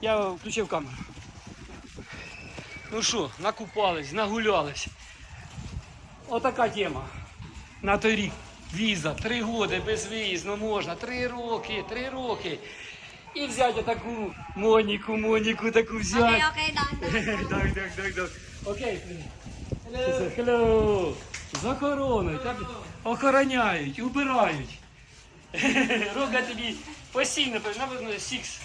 Я включив камеру. Ну що, накупались, нагулялись. Отака тема. На той рік. Віза, три роки без виїзду можна, три роки, три роки. І взяти таку Моніку, Моніку таку взяти. Okay, done. done. Так, так, так, так. Окей. Hello. Hello. З охороною. Так, охороняють, убирають. Рога тобі постійно, напевно, Сікс.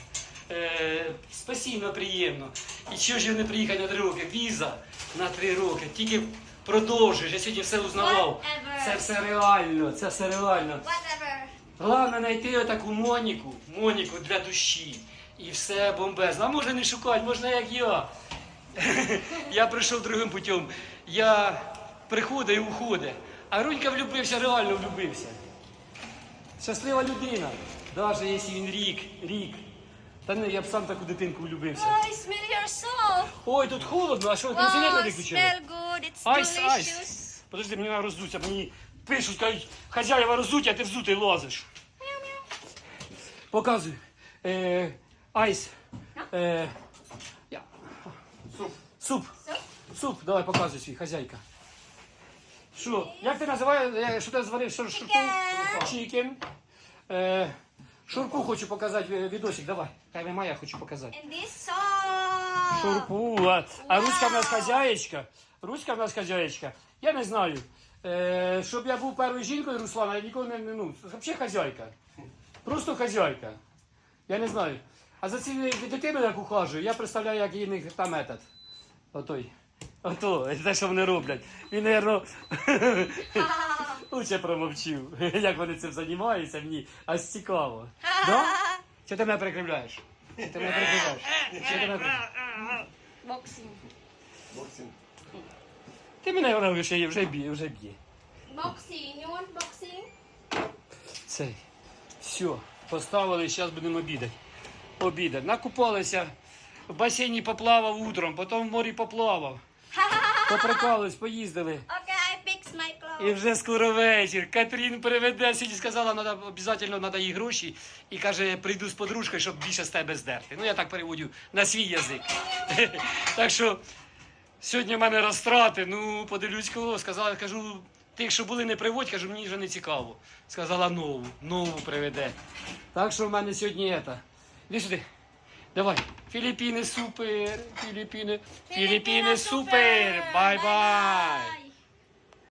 Е, приємно. І чого ж я не приїхав на три роки? Віза на три роки. Тільки продовжуєш. Я сьогодні все узнавав. Whatever. Це все реально, це все реально. Whatever. Головне знайти отаку Моніку, Моніку для душі. І все бомбезно. А може не шукати, можна як я. Я прийшов другим путем. Я приходить і уходить. А Рунька влюбився, реально влюбився. Щаслива людина. Навіть якщо він рік, рік. Та не, я б сам таку дитинку влюбився. I smell your soul. Ой, тут холодно, а що, кондиціонер не виключили? smell good. It's Айс, delicious. айс. Подожди, мені треба роздуться, мені пишуть, кажуть, хазяєва роздуть, а ти взутий лазиш. Показуй. Е, айс. Е, я. Суп. Суп. Суп, давай показуй свій, хазяйка. Що? Як ти називаєш? е, Що ти зварив? Що? Chicken. Чікен. Е, шурку хочу показати е, відосик, давай. Хай немає, я хочу показати. And this. Шурпу. А, а руська в нас хазяєчка. Руська в нас хазяєчка. Я не знаю. Е, щоб я був першою жінкою Руслана, я ніколи не ну, взагалі хазяйка. Просто хазяйка. Я не знаю. А за цією дитиною, як ухажую, я представляю, як її них там метод. Отой. Ото, те, що вони роблять. Він, мабуть, лучше промовчив, як вони цим займаються мені, аж цікаво. Да? Чи ти мене перекривляєш? Чи ти мене перекривляєш? Чи ти мене перекривляєш? Boxing. Ти мене вона вже, вже б'є, вже б'є. Boxing. You want boxing? Цей. Все, поставили, зараз будемо обідати. Обідати. Накупалися, в басейні поплавав утром, потім в морі поплавав. Поприкались, поїздили. І вже скоро вечір. Катрін приведе, сьогодні сказала, надо, обов'язково треба їй гроші. І каже, прийду з подружкою, щоб більше з тебе здерти. Ну, я так переводю на свій язик. так що сьогодні в мене розтрати, ну, подивлюсь кого. Сказала, кажу, тих, що були, не приводь, кажу, мені вже не цікаво. Сказала нову, нову приведе. Так що в мене сьогодні це. Іди сюди. Давай. Філіппіни супер. Філіппіни. Філіппіни супер. Бай-бай.